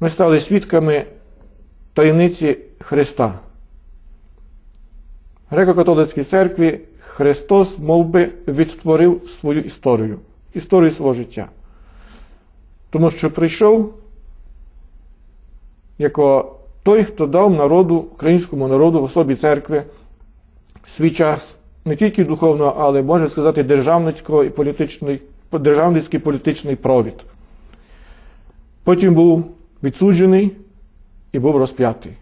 ми стали свідками таємниці Христа. Греко-католицькій церкві Христос мов би, відтворив свою історію, історію свого життя. Тому що прийшов як той, хто дав народу, українському народу в особі церкви свій час не тільки духовного, але можна сказати, державницького і політичний, державницький політичний провід. Потім був відсуджений і був розп'ятий.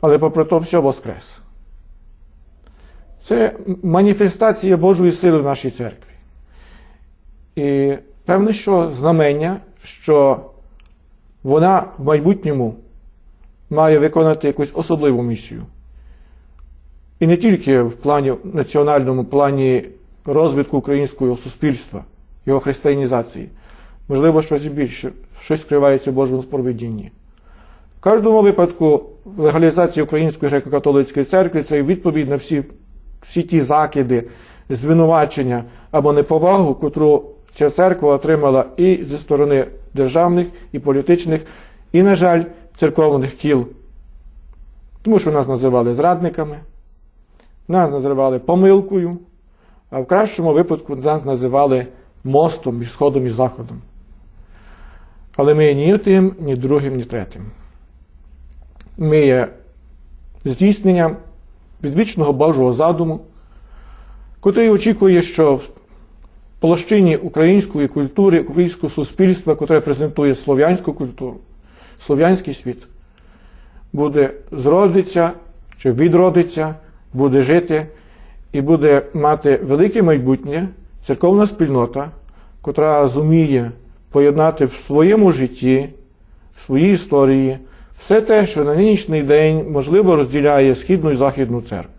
Але попри то все воскрес. Це маніфестація Божої сили в нашій церкві. І певне, що знамення, що вона в майбутньому має виконати якусь особливу місію. І не тільки в плані в національному плані розвитку українського суспільства, його християнізації. Можливо, щось більше, щось скривається в Божому спровидінні. В кожному випадку легалізація Української греко-католицької церкви це відповідь на всі, всі ті закиди, звинувачення або неповагу, котру ця церква отримала і зі сторони державних, і політичних, і, на жаль, церковних кіл. Тому що нас називали зрадниками, нас називали помилкою, а в кращому випадку нас називали мостом між Сходом і Заходом. Але ми є ні тим, ні другим, ні третім. Ми є здійсненням відвічного Божого задуму, котрий очікує, що в площині української культури, українського суспільства, котре презентує слов'янську культуру, слов'янський світ, буде зродиться чи відродиться, буде жити і буде мати велике майбутнє церковна спільнота, котра зуміє поєднати в своєму житті, в своїй історії все те, що на нинішній день можливо розділяє східну і західну церкву.